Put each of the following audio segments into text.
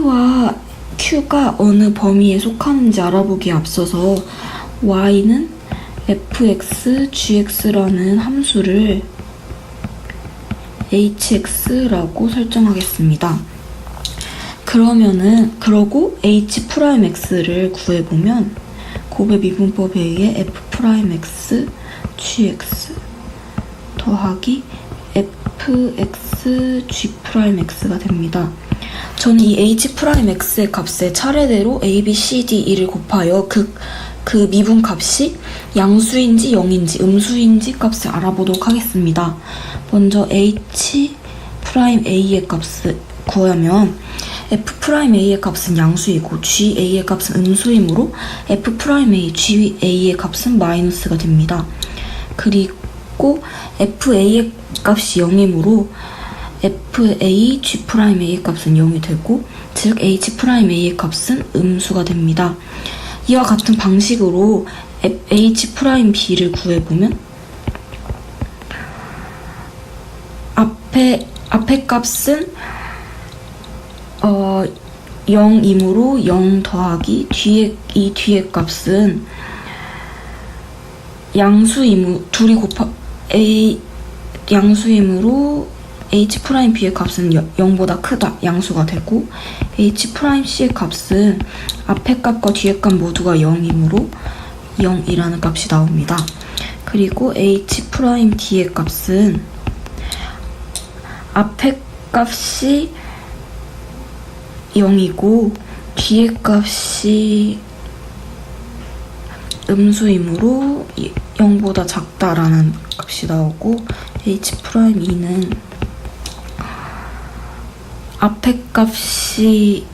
P와 Q가 어느 범위에 속하는지 알아보기에 앞서서 Y는 fx, gx라는 함수를 hx라고 설정하겠습니다. 그러면은 그러고 h'x를 구해보면 곱의 미분법에 의해 f'x, gx 더하기 fx, g'x가 됩니다. 저는 이 h'x의 값에 차례대로 a, b, c, d, e를 곱하여 그, 그 미분 값이 양수인지 0인지 음수인지 값을 알아보도록 하겠습니다. 먼저 h a의 값을 구하면 f a의 값은 양수이고 g a의 값은 음수이므로 f a g a의 값은 마이너스가 됩니다. 그리고 f a의 값이 0이므로 f a g a의 값은 0이 되고 즉 h a의 값은 음수가 됩니다. 이와 같은 방식으로 h b를 구해보면 앞에 앞에 값은 어 0이므로 0 더하기 뒤에 이 뒤에 값은 양수이므 둘이 곱하 a 양수이므로 h b의 값은 0보다 크다 양수가 되고 h c의 값은 앞에 값과 뒤에 값 모두가 0이므로 0이라는 값이 나옵니다. 그리고 h d의 값은 앞에 값이 0이고 뒤에 값이 음수이므로 0보다 작다라는 값이 나오고 h e는 앞에 값이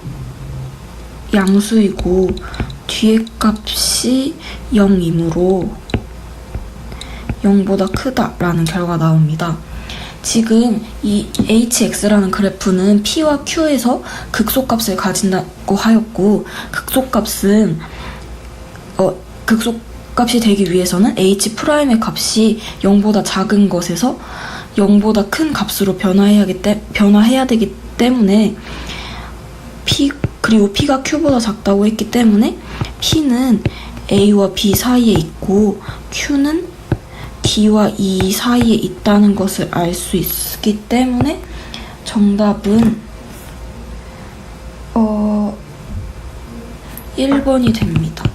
양수이고 뒤에 값이 0이므로 0보다 크다라는 결과가 나옵니다. 지금 이 hx라는 그래프는 p와 q에서 극소값을 가진다고 하였고 극소값은 어 극소 값이 되기 위해서는 h 프라임의 값이 0보다 작은 것에서 0보다 큰 값으로 변화해야, 때, 변화해야 되기 때문에 p 그리고 p가 q보다 작다고 했기 때문에 p는 a와 b 사이에 있고 q는 D와 E 사이에 있다는 것을 알 수 있기 때문에 정답은 어 1번이 됩니다.